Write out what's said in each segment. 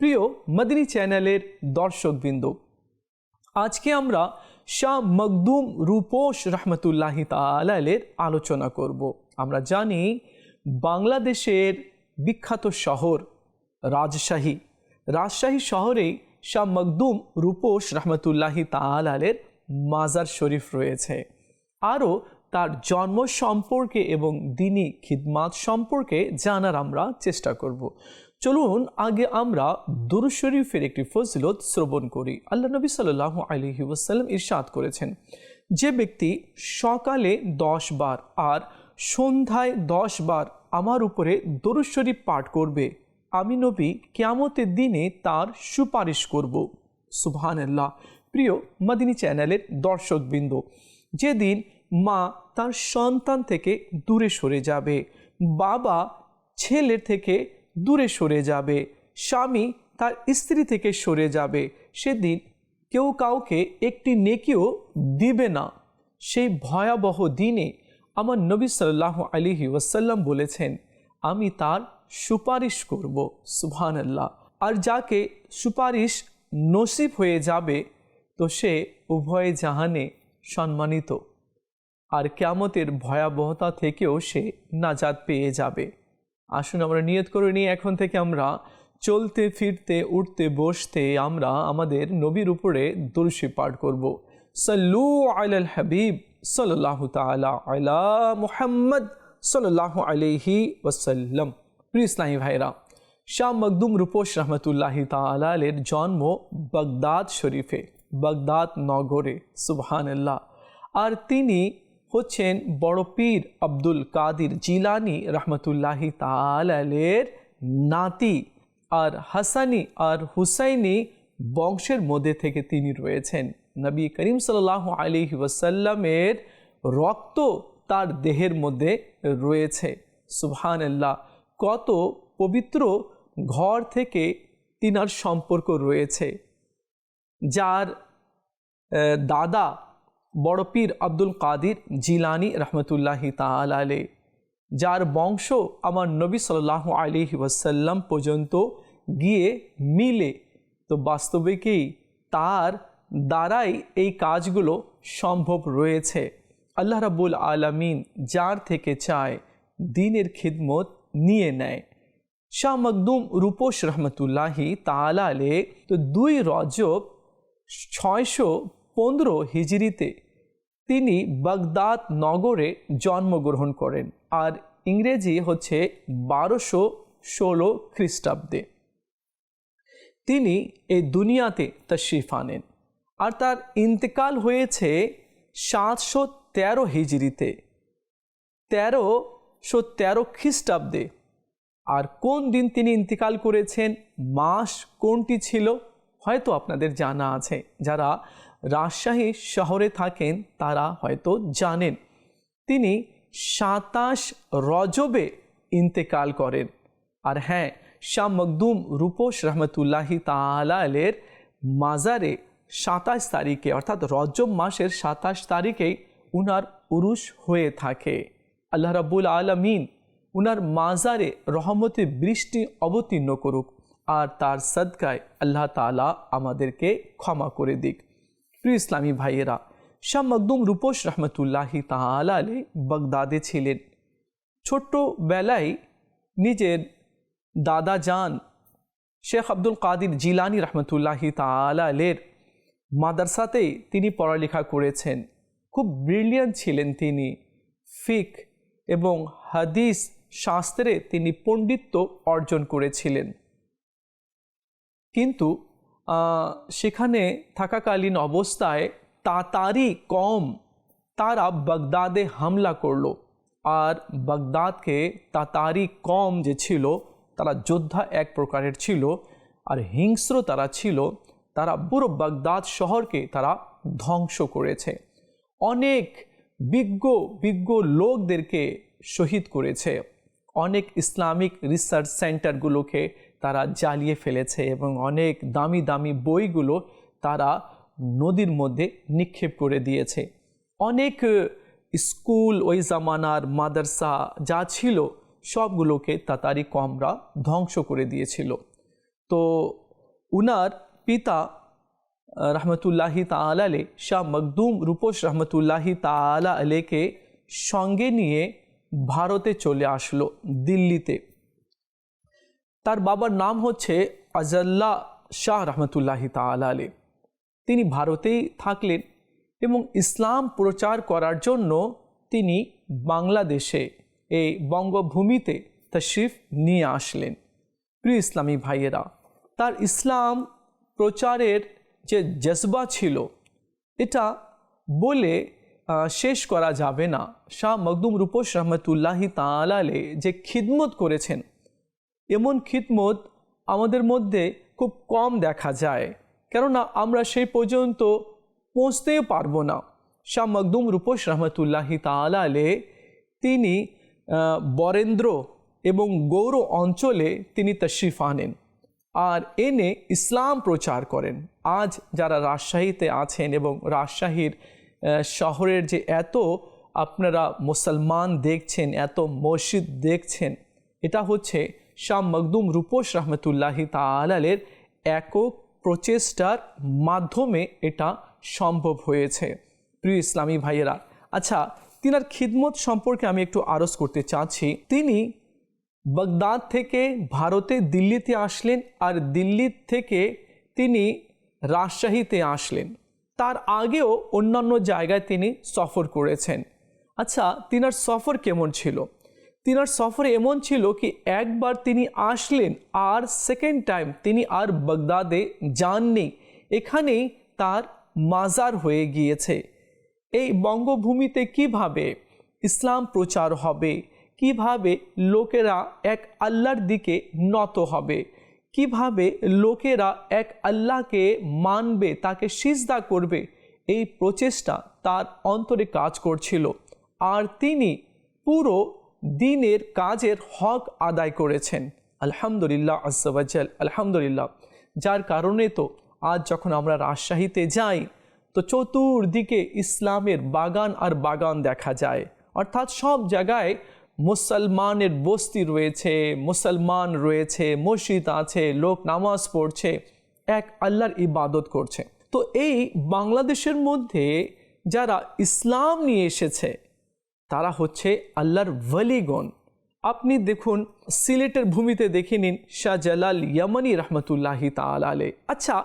প্রিয় মদিনী চ্যানেলের দর্শকবৃন্দ, আজকে আমরা শাহ মকদুম রূপোশ রহমতুল্লাহি তালের আলোচনা করব। আমরা জানি বাংলাদেশের বিখ্যাত শহর রাজশাহী। রাজশাহী শহরেই শাহ মকদুম রূপোশ রহমতুল্লাহি তালের মাজার শরীফ রয়েছে। আরও তার জন্ম সম্পর্কে এবং দিনী খিদমাত সম্পর্কে জানার আমরা চেষ্টা করব। চলুন আগে আমরা দুরু শরীফের একটি ফজিলত শ্রবণ করি। আল্লাহ নবী সাল্লাহ আলহি ওসাল্লাম ইরশাদ করেছেন, যে ব্যক্তি সকালে দশ বার আর সন্ধ্যায় দশ বার আমার উপরে দরু শরীফ পাঠ করবে, আমি নবী কেয়ামতের দিনে তার সুপারিশ করব। সুবহান আল্লাহ প্রিয় মাদিনী চ্যানেলের দর্শকবৃন্দ, যেদিন মা তার সন্তান থেকে দূরে সরে যাবে, বাবা ছেলের থেকে দূরে সরে যাবে। স্বামী তার স্ত্রী থেকে সরে যাবে। সেদিন কেউ কাউকে একটি নেকিও দিবে না। সেই ভয়াবহ দিনে আমার নবী সাল্লাহ আলিহি ওয়াসাল্লাম বলেছেন, আমি তার সুপারিশ করব সুবহান আল্লাহ আর যাকে সুপারিশ নসিব হয়ে যাবে, তো সে উভয় জাহানে সম্মানিত। আর কেয়ামতের ভয়াবহতা থেকেও সে নাজাদ পেয়ে যাবে। আসুন আমরা নিয়ত করে নিয়ে এখন থেকে আমরা চলতে, ফিরতে, উঠতে, বসতে আমরা আমাদের নবীর উপরে দুরুশি পাঠ করব। সাল্লু আলাল হাবিব সাল্লাহ তালা আলা মুহাম্মদ সাল্লাহ আলহি ওয়াসাল্লাম। প্রিয় ইসলামী ভাইরা শাহ মকদুম রূপোশ রহমতুল্লাহি তালের জন্ম বাগদাদ শরীফে, বাগদাদ নগরে, সুবহানাল্লাহ। আর তিনি হচ্ছেন বড় পীর আব্দুল কাদির জিলানি রহমতুল্লাহি তালের নাতি আর হাসানি আর হুসাইনি বংশের মধ্যে থেকে তিনি রয়েছেন। নবী করিম সাল্লাহ আলী ওয়াসাল্লামের রক্ত তার দেহের মধ্যে রয়েছে। সুবহান আল্লাহ কত পবিত্র ঘর থেকে তিনার সম্পর্ক রয়েছে। যার দাদা বড় পীর আব্দুল কাদির জিলানি রহমতুল্লাহি তালে যার বংশ আমার নবী সাল্লাহ আলি ওয়াসাল্লাম পর্যন্ত গিয়ে মিলে, তো বাস্তবিকই তার দ্বারাই এই কাজগুলো সম্ভব রয়েছে। আল্লাহ রাবুল আলমিন যার থেকে চায় দিনের খিদমত নিয়ে নেয়। শাহ মকদুম রূপোশ রহমতুল্লাহি তালালে তো দুই রজব ছয়শো পনেরো হিজড়িতে তিনি বাগদাদ নগরে জন্মগ্রহণ করেন আর ইংরেজি হচ্ছে বারোশো ষোলো খ্রিস্টাব্দে। তিনি এই দুনিয়াতে তশরিফ আনেন আর তার ইন্তেকাল হয়েছে সাতশো তেরো হিজড়িতে। তেরোশো তেরো খ্রিস্টাব্দে। আর কোন দিন তিনি ইন্তেকাল করেছেন, মাস কোনটি ছিল, হয়তো আপনাদের জানা আছে। যারা রাজশাহী শহরে থাকেন তারা হয়তো জানেন। তিনি সাতাশ রজবে ইন্তেকাল করেন। আর হ্যাঁ শাহ মকদুম রূপোশ রহমতুল্লাহি তালের মাজারে সাতাশ তারিখে, অর্থাৎ রজব মাসের সাতাশ তারিখেই উনার উরুষ হয়ে থাকে। আল্লাহ রাবুল আলমিন উনার মাজারে রহমতে বৃষ্টি অবতীর্ণ করুক আর তার সদকায় আল্লাহ তালা আমাদেরকে ক্ষমা করে দিক। প্রিয় ইসলামী ভাইয়েরা শাহ মকদুম রূপোশ রহমতুল্লাহি তালে বাগদাদে ছিলেন। ছোট্ট বেলায় নিজের দাদা যান শেখ আব্দুল কাদির জিলানি রহমতুল্লাহি তালের মাদ্রাসাতেই তিনি পড়ালেখা করেছেন। খুব ব্রিলিয়ান্ট ছিলেন তিনি। ফিক এবং হাদিস শাস্ত্রে তিনি পণ্ডিত্য অর্জন করেছিলেন। কিন্তু সেখানে থাকাকালীন অবস্থায় তাতারি কম তারা বাগদাদে হামলা করল। আর বাগদাদকে তাতারি কম যে ছিল, তারা যোদ্ধা এক প্রকারের ছিল, আর হিংস্র তারা ছিল, তারা পুরো বাগদাদ শহরকে তারা ধ্বংস করেছে। অনেক বিজ্ঞ বিজ্ঞ লোকদেরকে শহীদ করেছে। অনেক ইসলামিক রিসার্চ সেন্টারগুলোকে তারা জ্বালিয়ে ফেলেছে এবং অনেক দামি দামি বইগুলো তারা নদীর মধ্যে নিক্ষেপ করে দিয়েছে। অনেক স্কুল ওই জামানার মাদ্রাসা যা ছিল সবগুলোকে তাতারি কমরা ধ্বংস করে দিয়েছিল। তো উনার পিতা রহমতুল্লাহি তালালে শাহ মকদুম রূপোশ রহমতুল্লাহি তালা আলেকে সঙ্গে নিয়ে ভারতে চলে আসলো দিল্লিতে। তার বাবার নাম হচ্ছে আজাল্লা শাহ রহমতুল্লাহি তালা তিনি ভারতেই থাকলেন এবং ইসলাম প্রচার করার জন্য তিনি বাংলাদেশে এই বঙ্গভূমিতে তশরিফ নিয়ে আসলেন। প্রিয় ইসলামী ভাইয়েরা, তার ইসলাম প্রচারের যে জজবা ছিল, এটা বলে শেষ করা যাবে না। শাহ মকদুম রূপোশ রহমতুল্লাহি তালালে যে খিদমত করেছেন, এমন খিদমত আমাদের মধ্যে খুব কম দেখা যায়। কেননা আমরা সেই পর্যন্ত পৌঁছতেও পারব না। শাহ মকদুম রূপোশ রহমতুল্লাহি তালালে তিনি বরেন্দ্র এবং গৌর অঞ্চলে তিনি তশরিফ আনেন আর এনে ইসলাম প্রচার করেন। আজ যারা রাজশাহীতে আছেন এবং রাজশাহীর শহরের যে এত আপনারা মুসলমান দেখছেন, এত মসজিদ দেখছেন, এটা হচ্ছে শাহ মকদুম রূপোশ রহমতুল্লাহি তালের একক প্রচেষ্টার মাধ্যমে এটা সম্ভব হয়েছে। প্রিয় ইসলামী ভাইয়েরা আচ্ছা তিনার খিদমত সম্পর্কে আমি একটু আরজ করতে চাচ্ছি। তিনি বাগদাদ থেকে ভারতে দিল্লিতে আসলেন আর দিল্লি থেকে তিনি রাজশাহীতে আসলেন। তার আগেও অন্যান্য জায়গায় তিনি সফর করেছেন। আচ্ছা তিনার সফর কেমন ছিল? তিনার সফর এমন ছিল কি, একবার তিনি আসলেন আর সেকেন্ড টাইম তিনি আর বাগদাদে যাননি। এখানেই তার মাজার হয়ে গিয়েছে। এই বঙ্গভূমিতে কীভাবে ইসলাম প্রচার হবে? কীভাবে লোকেরা এক আল্লাহর দিকে নত হবে? কীভাবে লোকেরা এক আল্লাহকে মানবে, তাকে সিজদা করবে, এই প্রচেষ্টা তার অন্তরে কাজ করছিল। আর তিনি পুরো দিনের কাজের হক আদায় করেছেন। আলহামদুলিল্লাহ আসাবাজাল আলহামদুলিল্লাহ। যার কারণে তো আজ যখন আমরা রাজশাহীতে যাই, তো চতুর্দিকে ইসলামের বাগান আর বাগান দেখা যায়। অর্থাৎ সব জায়গায় মুসলমানের বস্তি রয়েছে, মুসলমান রয়েছে, মসজিদ আছে, লোক নামাজ পড়ছে, এক আল্লাহর ইবাদত করছে। তো এই বাংলাদেশের মধ্যে যারা ইসলাম নিয়ে এসেছে, তারা হচ্ছে আল্লাহর ওয়ালিগণ। আপনি দেখুন, সিলেটের ভূমিতে দেখে নিন শাহজালাল ইয়ামানি রহমতুল্লাহি তালে আচ্ছা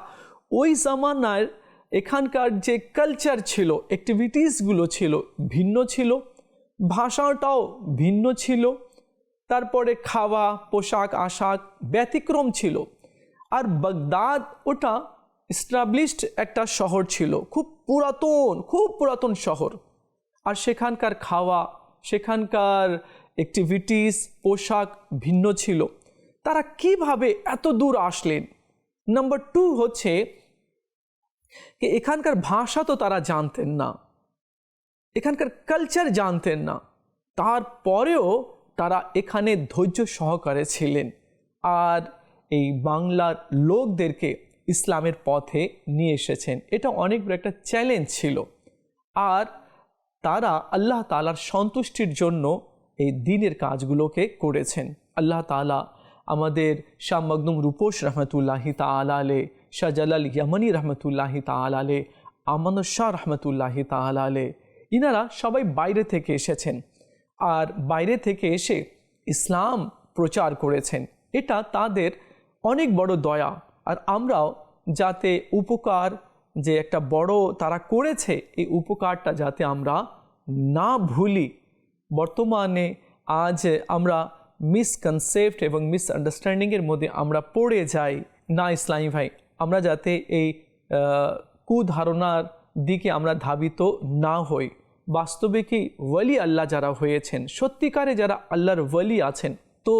ওই জামানার এখানকার যে কালচার ছিল অ্যাক্টিভিটিসগুলো ছিল, ভিন্ন ছিল ভাষাটাও ভিন্ন ছিল। তারপরে খাওয়া, পোশাক, আশাক ব্যতিক্রম ছিল। আর বাগদাদ ওটা এস্টাবলিশড একটা শহর ছিল। খুব পুরাতন খুব পুরাতন শহর। আর সেখানকার খাওয়া, সেখানকার অ্যাক্টিভিটিস পোশাক ভিন্ন ছিল। তারা কীভাবে এত দূর আসলেন? নাম্বার টু হচ্ছে, এখানকার ভাষা তো তারা জানতেন না। এখানকার কালচার জানতেন না। তারপরেও তারা এখানে ধৈর্য সহকারে ছিলেন। আর এই বাংলার লোকদেরকে ইসলামের পথে নিয়ে এসেছেন। এটা অনেক বড় একটা চ্যালেঞ্জ ছিল। আর তারা আল্লাহ তালার সন্তুষ্টির জন্য এই দিনের কাজগুলোকে করেছেন। আল্লাহ তালা আমাদের শাহ মকদুম রূপোশ রহমতুল্লাহি তালালে শাহজালাল ইয়ামানি রহমতুল্লাহি তালালে আমানত শাহ রহমতুল্লাহি তালালে ইনারা সবাই বাইরে থেকে এসেছেন। আর বাইরে থেকে এসে ইসলাম প্রচার করেছেন। এটা তাদের অনেক বড় দয়া। আর আমরাও যাতে উপকার যে একটা বড় তারা করেছে, এই উপকারটা যাতে আমরা না ভুলি। বর্তমানে আজ আমরা মিসকনসেপ্ট এবং মিসআন্ডারস্ট্যান্ডিংয়ের মধ্যে আমরা পড়ে যাই। না ইসলামী ভাই, আমরা যাতে এই কুধারণার দিকে আমরা ধাবিত না হই। বাস্তবে কি ওয়ালি আল্লাহ যারা হয়েছেন, সত্যিকারে যারা আল্লাহর ওয়ালি আছেন, তো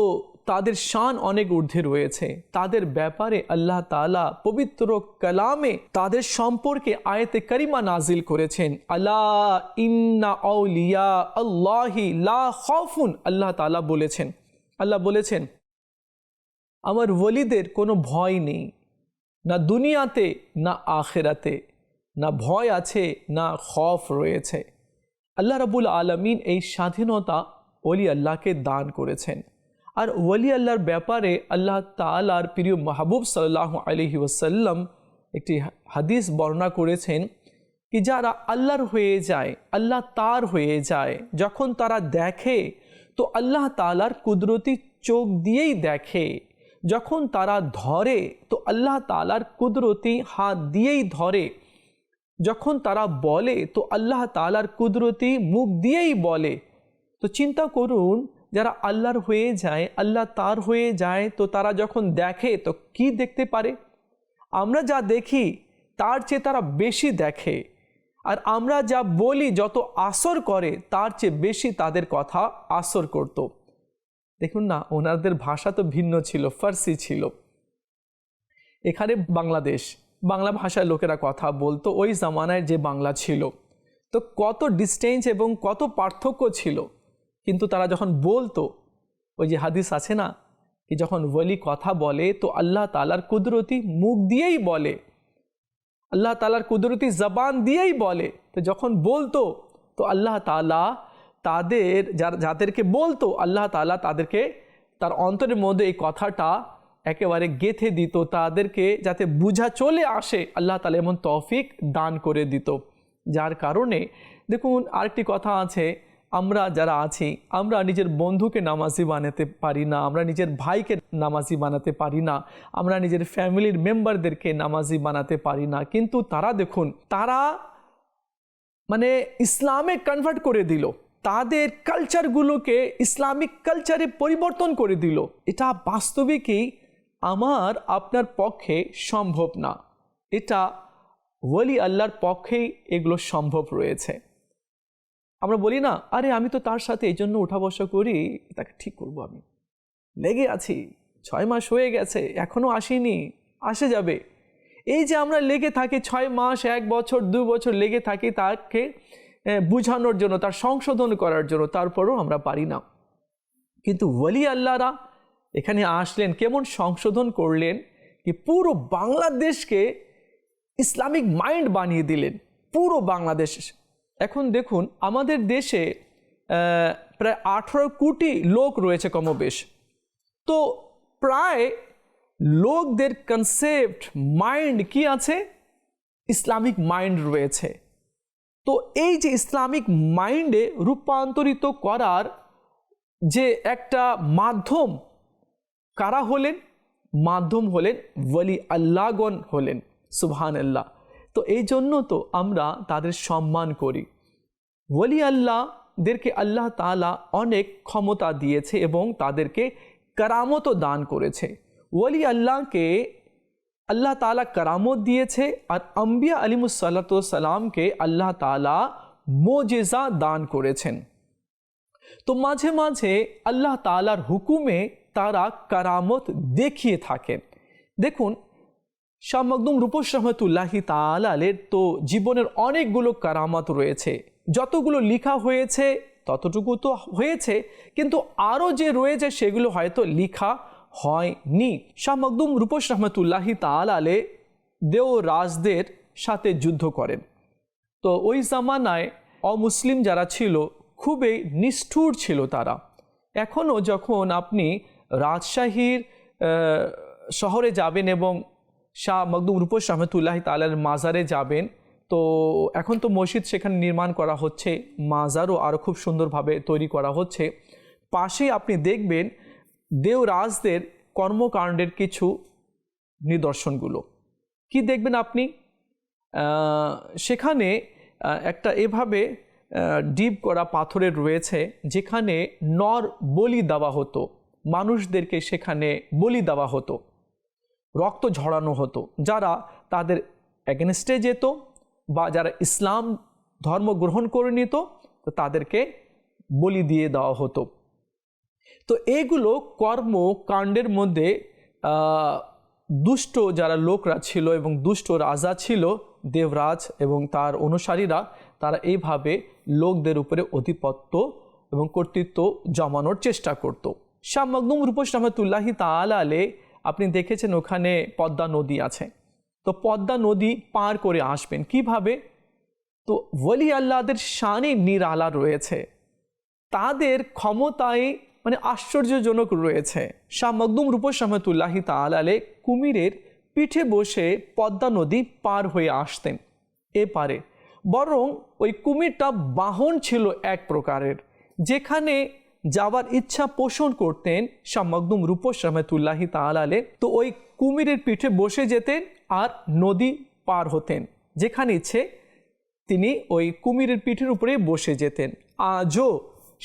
তাদের শান অনেক ঊর্ধ্বে রয়েছে। তাদের ব্যাপারে আল্লাহ তালা পবিত্র কালামে তাদের সম্পর্কে আয়তে করিমা নাজিল করেছেন। আল্লাহ ইন্না আউলিয়া আল্লাহি লা খফুন আল্লাহ তালা বলেছেন। আল্লাহ বলেছেন, আমার ওলিদের কোনো ভয় নেই, না দুনিয়াতে, না আখেরাতে, না ভয় আছে, না খফ রয়েছে। আল্লাহ রাবুল আলমিন এই স্বাধীনতা ওলি আল্লাহকে দান করেছেন। আর ওলি আল্লাহর ব্যাপারে আল্লাহ তালার প্রিয় মাহবুব সাল্লাহ আলহি ওসাল্লাম একটি হাদিস বর্ণনা করেছেন কি যারা আল্লাহর হয়ে যায়, আল্লাহ তার হয়ে যায়, যখন তারা দেখে, তো আল্লাহ তালার কুদরতি চোখ দিয়েই দেখে। যখন তারা ধরে, তো আল্লাহ তালার কুদরতি হাত দিয়েই ধরে। যখন তারা বলে, তো আল্লাহ তালার কুদরতি মুখ দিয়েই বলে। তো চিন্তা করুন, যারা আল্লাহর হয়ে যায়, আল্লাহ তার হয়ে যায়, তো তারা যখন দেখে, তো কি দেখতে পারে? আমরা যা দেখি, তার চেয়ে তারা বেশি দেখে। আর আমরা যা বলি, যত আসর করে, তার চেয়ে বেশি তাদের কথা আসর করত। দেখুন না, ওনাদের ভাষা তো ভিন্ন ছিল, ফার্সি ছিল। এখানে বাংলাদেশ। বাংলা ভাষায় লোকেরা কথা বলতো ওই জামানায় যে বাংলা ছিল। তো কত ডিস্টেন্স এবং কত পার্থক্য ছিল। কিন্তু তারা যখন বলতো, ওই যে হাদিস আছে না, কি যখন ওলি কথা বলে, তো আল্লাহ তালার কুদরতি মুখ দিয়েই বলে। আল্লাহ তালার কুদরতি জবান দিয়েই বলে। তো যখন বলতো, তো আল্লাহ তালা তাদের যাদেরকে বলতো, আল্লাহ তালা তাদেরকে, তার অন্তরের মধ্যে এই কথাটা একেবারে গেথে দিত তাদেরকে যাতে বুঝা চলে আসে, আল্লাহ তালা এমন তৌফিক দান করে দিত। যার কারণে, দেখুন, আরেকটি কথা আছে, আমরা যারা আছি, আমরা নিজের বন্ধুকে নামাজি বানাতে পারি না, আমরা নিজের ভাইকে নামাজি বানাতে পারি না, আমরা নিজের ফ্যামিলির মেম্বারদেরকে নামাজি বানাতে পারি না। কিন্তু তারা দেখুন, তারা মানে ইসলামে কনভার্ট করে দিল, তাদের কালচারগুলোকে ইসলামিক কালচারে পরিবর্তন করে দিল। এটা বাস্তবিকই আমার আপনার পক্ষে সম্ভব না। এটা ওলি আল্লাহর পক্ষেই এগুলো সম্ভব রয়েছে। আমরা বলি না, আরে, আমি তো তার সাথে এই জন্য উঠা বসা করি, তাকে ঠিক করব আমি। লেগে আছি, ছয় মাস হয়ে গেছে এখনও আসেনি, আসে যাবে। এই যে আমরা লেগে থাকি ছয় মাস, এক বছর, দু বছর লেগে থাকি তাকে বুঝানোর জন্য, তার সংশোধন করার জন্য, তারপরও আমরা পারি না। কিন্তু ওলি আল্লাহরা এখানে আসলেন, কেমন সংশোধন করলেন কি পুরো বাংলাদেশকে ইসলামিক মাইন্ড বানিয়ে দিলেন, পুরো বাংলাদেশ। এখন দেখুন, আমাদের দেশে প্রায় আঠেরো কোটি লোক রয়েছে কমবেশ। তো প্রায় লোকদের কনসেপ্ট মাইন্ড কি আছে? ইসলামিক মাইন্ড রয়েছে। তো এই যে ইসলামিক মাইন্ডে রূপান্তরিত করার যে একটা মাধ্যম কারা হলেন? মাধ্যম হলেন ওলি আল্লাহগণ হলেন সুবহান আল্লাহ তো এই জন্য তো আমরা তাদের সম্মান করি। ওলি আল্লাহদেরকে আল্লাহ তালা অনেক ক্ষমতা দিয়েছে এবং তাদেরকে কারামতও দান করেছে। ওলি আল্লাহকে আল্লাহ তালা কারামত দিয়েছে আর আম্বিয়া আলিমুসাল্লাতামকে আল্লাহ তালা মোজেজা দান করেছেন। তো মাঝে মাঝে আল্লাহ তালার হুকুমে তারা কারামত দেখিয়ে থাকেন। দেখুন, শাহ রূপস রহমতুল্লাহি তালের তো জীবনের অনেকগুলো কারামত রয়েছে। যতগুলো লিখা হয়েছে, ততটুকু তো হয়েছে, কিন্তু আরও যে রয়েছে সেগুলো হয়তো লিখা হয়নি। শাহ রূপস রহমতুল্লাহি তালে দেও রাজদের সাথে যুদ্ধ করেন। তো ওই জামানায় অমুসলিম যারা ছিল, খুবই নিষ্ঠুর ছিল তারা। এখনও যখন আপনি রাজশাহীর শহরে যাবেন এবং শাহ মকদুম রূপস রহমতুল্লাহ তালার মাজারে যাবেন। তো এখন তো মসজিদ সেখানে নির্মাণ করা হচ্ছে, মাজারও আরও খুব সুন্দরভাবে তৈরি করা হচ্ছে। পাশেই আপনি দেখবেন দেওরাজদের কর্মকাণ্ডের কিছু নিদর্শনগুলো। কি দেখবেন আপনি? সেখানে একটা এভাবে ডিপ করা পাথরের রয়েছে, যেখানে নর বলি দেওয়া হতো। মানুষদেরকে সেখানে বলি দেওয়া হতো, রক্ত ঝরানো হতো। যারা তাদের অ্যাগেনস্টে যেত বা যারা ইসলাম ধর্ম গ্রহণ করে নিত, তো তাদেরকে বলি দিয়ে দেওয়া হতো। তো এগুলো কর্ম কাণ্ডের মধ্যে দুষ্ট যারা লোকরা ছিল এবং দুষ্ট রাজা ছিল, দেবরাজ এবং তার অনুসারীরা, তারা এইভাবে লোকদের উপরে অধিপত্য এবং কর্তৃত্ব জমানোর চেষ্টা করত। শাহ মকদুম রূপস রহমতুল্লাহি তালা আলে আপনি দেখেছেন ওখানে পদ্মা নদী আছে। তো পদ্মা নদী পার করে আসবেন কীভাবে? তো ওলি আল্লাহদের শানে নিরালা রয়েছে। তাদের ক্ষমতায় মানে আশ্চর্যজনক রয়েছে। শাহ মকদুম রূপস রহমতুল্লাহি তালালে কুমিরের পিঠে বসে পদ্মা নদী পার হয়ে আসতেন এ পারে বরং ওই কুমিরটা বাহন ছিল এক প্রকারের। যেখানে যাওয়ার ইচ্ছা পোষণ করতেন শাহ রূপস রহমতুল্লাহি তালালে তো ওই কুমিরের পিঠে বসে যেতেন আর নদী পার হতেন, যেখানে ইচ্ছে তিনি ওই কুমিরের পিঠের উপরে বসে যেতেন। আজও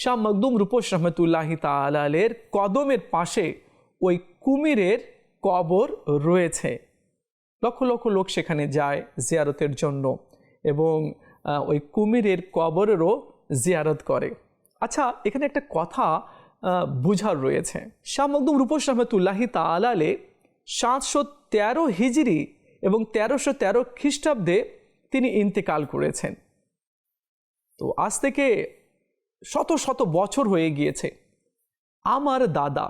শাহ মকদুম রূপস রহমতুল্লাহি তালের কদমের পাশে ওই কুমিরের কবর রয়েছে। লক্ষ লক্ষ লোক সেখানে যায় জিয়ারতের জন্য এবং ওই কুমিরের কবরেরও জিয়ারত করে। আচ্ছা এখানে একটা কথা বুঝার রয়েছে। শাহ মকদুম রূপস রহমতুল্লাহি তালালে সাতশো তেরো হিজড়ি এবং তেরোশো তেরো খ্রিস্টাব্দে তিনি ইন্তেকাল করেছেন। তো আজ থেকে শত শত বছর হয়ে গিয়েছে। আমার দাদা,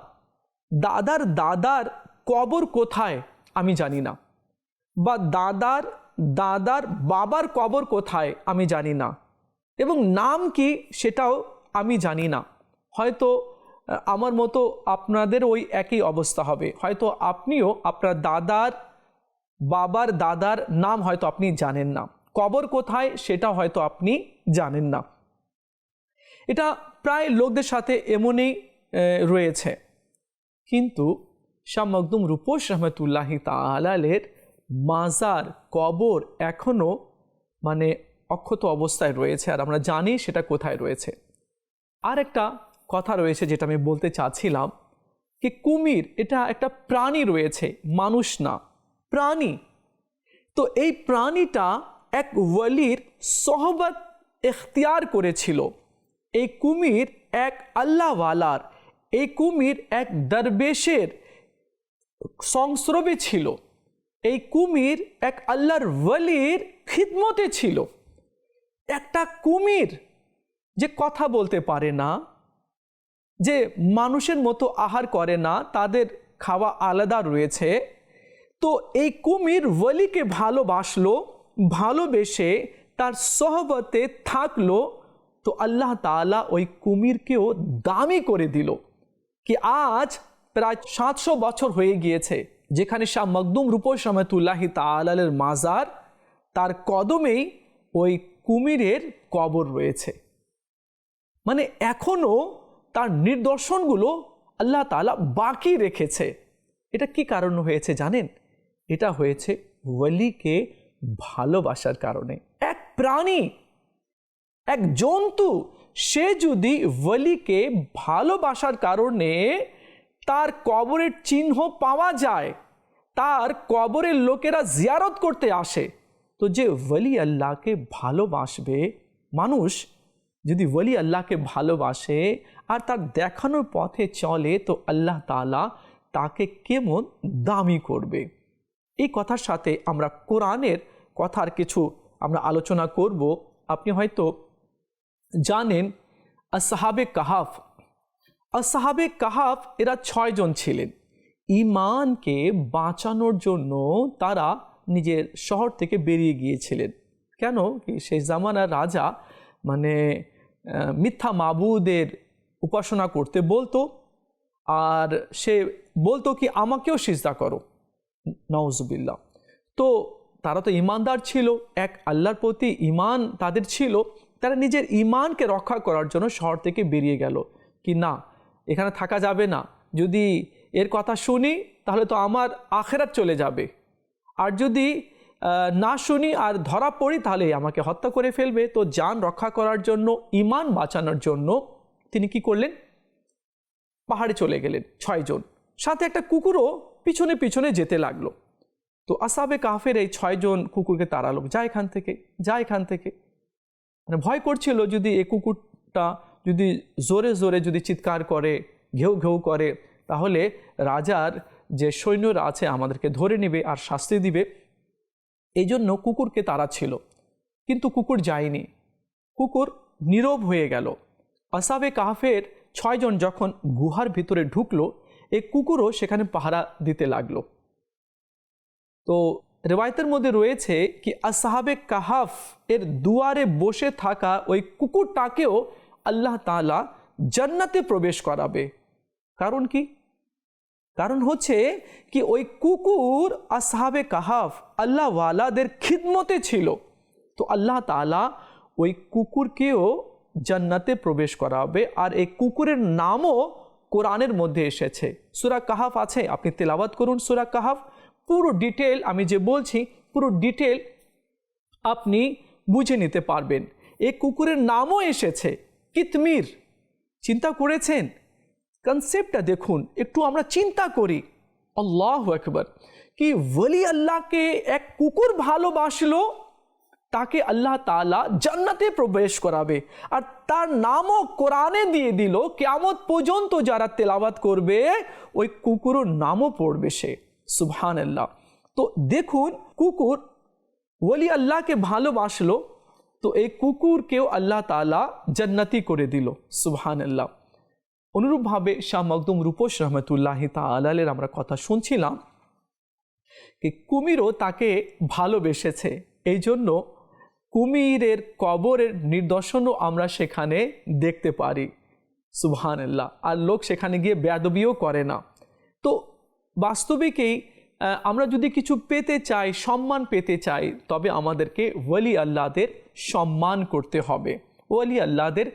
দাদার দাদার কবর কোথায় আমি জানি না বা দাদার দাদার বাবার কবর কোথায় আমি জানি না। এবং নাম কি সেটাও আমি জানি না। হয়তো আমার মতো আপনাদের ওই একই অবস্থা হবে। হয়তো আপনিও আপনার দাদার, বাবার দাদার নাম হয়তো আপনি জানেন না। কবর কোথায় সেটা হয়তো আপনি জানেন না। এটা প্রায় লোকদের সাথে এমনই রয়েছে। কিন্তু শাহ মকদুম রূপোশ রহমতুল্লাহি তালের মাজার কবর এখনও মানে অক্ষত অবস্থায় রয়েছে। আর আমরা জানি সেটা কোথায় রয়েছে। আর একটা কথা রয়েছে যেটা আমি বলতে চাচ্ছিলাম যে কুমির, এটা একটা প্রাণী রয়েছে, মানুষ না, প্রাণী। তো এই প্রাণীটা এক ওয়ালির সহবত এখতিয়ার করেছিল। এই কুমির এক আল্লাহওয়ালার, এই কুমির এক দরবেশের সংস্রবে ছিল। এই কুমির এক আল্লাহর ওয়ালির খিদমতে ছিল। একটা কুমির যে কথা বলতে পারে না, যে মানুষের মতো আহার করে না, তাদের খাওয়া আলাদা রয়েছে। তো এই কুমির ওয়ালিকে ভালোবাসলো, ভালোবেসে তার সহবতে থাকল। তো আল্লাহ তাআলা ওই কুমিরকেও দামি করে দিল, কি আজ প্রায় সাতশো বছর হয়ে গিয়েছে, যেখানে শাহ মকদুম রূপস রহমতুল্লাহি তালের মাজার, তার কদমেই ওই কুমিরের কবর রয়েছে। মানে এখনও তার নিদর্শনগুলো আল্লাহ তালা বাকি রেখেছে। এটা কি কারণ হয়েছে জানেন? এটা হয়েছে ওয়ালিকে ভালোবাসার কারণে। এক প্রাণী, এক জন্তু, সে যদি ওয়ালিকে ভালোবাসার কারণে তার কবরের চিহ্ন পাওয়া যায়, তার কবরের লোকেরা জিয়ারত করতে আসে, তো যে ওয়ালি আল্লাহকে ভালোবাসবে, মানুষ যদি ওয়ালি আল্লাহকে ভালোবাসে আর তার দেখানোর পথে চলে, তো আল্লাহ তাআলা তাকে কেমন দামি করবে? এই কথার সাথে আমরা কোরআনের কথার কিছু আমরা আলোচনা করব। আপনি হয়তো জানেন, আসহাবে কাহাফ। আসহাবে কাহাফ, এরা ছয়জন ছিলেন। ইমানকে বাঁচানোর জন্য তারা নিজের শহর থেকে বেরিয়ে গিয়েছিলেন। কেন? কি সেই জামানার রাজা মানে মিথ্যা মাবুদের উপাসনা করতে বলতো, আর সে বলতো কি, আমাকেও সিজদা করো। নওজুবিল্লাহ তো তারা তো ইমানদার ছিল, এক আল্লাহর প্রতি ইমান তাদের ছিল, তারা নিজের ইমানকে রক্ষা করার জন্য শহর থেকে বেরিয়ে গেল কি না, এখানে থাকা যাবে না। যদি এর কথা শুনি, তাহলে তো আমার আখেরাত চলে যাবে। আর যদি না শুনি আর ধরা পড়ি তাহলে আমাকে হত্যা করে ফেলবে। তো যান রক্ষা করার জন্য, ইমান বাঁচানোর জন্য তিনি কি করলেন? পাহাড়ে চলে গেলেন ছয়জন সাথে একটা কুকুরও পিছনে পিছনে যেতে লাগল। তো আসাবে কাফের এই ছয়জন কুকুরকে তাড়ালো। যা এখান থেকে, যা এখান থেকে। মানে ভয় করছিল যদি এই কুকুরটা যদি জোরে জোরে যদি চিৎকার করে, ঘেউ ঘেউ করে, তাহলে রাজার যে সৈন্যরা আছে আমাদেরকে ধরে নেবে আর শাস্তি দিবে। এই জন্য কুকুরকে তারা ছিল। কিন্তু কুকুর যায়নি। কুকুর নীরব হয়ে গেল। আসাবে কাহাফের ছয়জন যখন গুহার ভিতরে ঢুকলো এই কুকুরও সেখানে পাহারা দিতে লাগল। তো রেওয়ায়তের মধ্যে রয়েছে কি, আসাহাবে কাহাফ এর দুয়ারে বসে থাকা ওই কুকুরটাকেও আল্লাহ তাআলা জান্নাতে প্রবেশ করাবে। কারণ কি? কারণ হচ্ছে কি ওই কুকুর আসহাবে কাহাফ আল্লাহ ওয়ালাদের খিদমতে ছিল। তো আল্লাহ তালা ওই কুকুরকেও জান্নাতে প্রবেশ করাবে আর এই কুকুরের নামও কোরআনের মধ্যে এসেছে। সুরা কাহাফ আছে, আপনি তেলাওয়াত করুন সুরা কাহাফ। পুরো ডিটেল আমি যে বলছি, পুরো ডিটেল আপনি বুঝে নিতে পারবেন। এই কুকুরের নামও এসেছে, কিতমির। চিন্তা করেছেন? কনসেপ্টটা দেখুন, একটু আমরা চিন্তা করি। আল্লাহ একবার কি ওলি আল্লাহকে এক কুকুর ভালোবাসলো, তাকে আল্লাহ তাআলা জান্নাতে প্রবেশ করাবে। আর তার নামও কোরআনে দিয়ে দিল, কেয়ামত পর্যন্ত যারা তেলাওয়াত করবে, ওই কুকুরের নামও পড়বে সে। সুবহান আল্লাহ তো দেখুন, কুকুর ওলি আল্লাহকে ভালোবাসলো, তো এই কুকুরকেও আল্লাহ তাআলা জান্নাতি করে দিল। সুবহান আল্লাহ অনুরূপভাবে শাহ মকদুম রূপোশ রহমতুল্লাহ তালের আমরা কথা শুনছিলাম কি কুমিরও তাকে ভালোবেসেছে। এই জন্য কুমিরের কবরের নিদর্শনও আমরা সেখানে দেখতে পারি। সুবহান আল্লাহ আর লোক সেখানে গিয়ে বেয়াদবিও করে না। তো বাস্তবিকেই আমরা যদি কিছু পেতে চাই, সম্মান পেতে চাই, তবে আমাদেরকে ওয়ালি আল্লাহদের সম্মান করতে হবে। ওয়ালি আল্লাহদের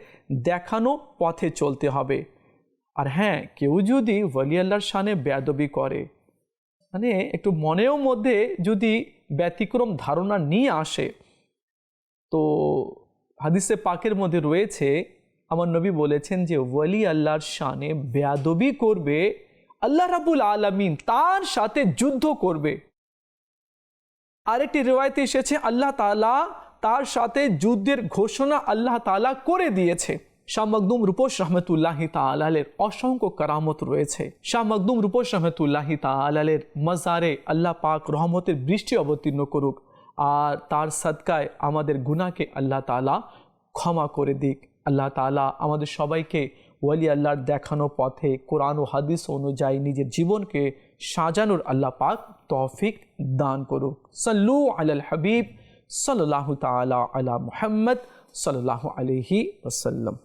দেখানো পথে চলতে হবে। আর হ্যাঁ কেউ যদি ওয়ালি আল্লাহর সানে বেয়াদবি করে মানে একটু মনেও মধ্যে যদি ব্যতিক্রম ধারণা নিয়ে আসে, তো হাদিসে পাকের মধ্যে রয়েছে, আমার নবী বলেছেন যে ওয়ালি আল্লাহর শানে বেয়াদবি করবে, আল্লাহ রাবুল আলমিন তার সাথে যুদ্ধ করবে। আরেকটি রেওয়ায়তে এসেছে, আল্লাহ তালা তার সাথে যুদ্ধের ঘোষণা আল্লাহ তালা করে দিয়েছে। শাহ মকদুম রূপোশ রহমতুল্লাহি তালের অসংখ্য কারামত রয়েছে। শাহ মকদুম রূপোশ রহমতুল্লাহি তালের মজারে আল্লাহ পাক রহমতের বৃষ্টি অবতীর্ণ করুক আর তার সদকায় আমাদের গুনাহকে আল্লাহ তাআলা ক্ষমা করে দিক। আল্লাহ তাআলা আমাদের সবাইকে ওয়ালি আল্লাহর দেখানো পথে কোরআন ও হাদিস অনুযায়ী নিজের জীবনকে সাজানোর আল্লাহ পাক তৌফিক দান করুক। সাল্লু আলাল হাবিব সাল্লাহ তাআলা আলা মুহাম্মদ সাল্লাহ আলহি ওসাল্লাম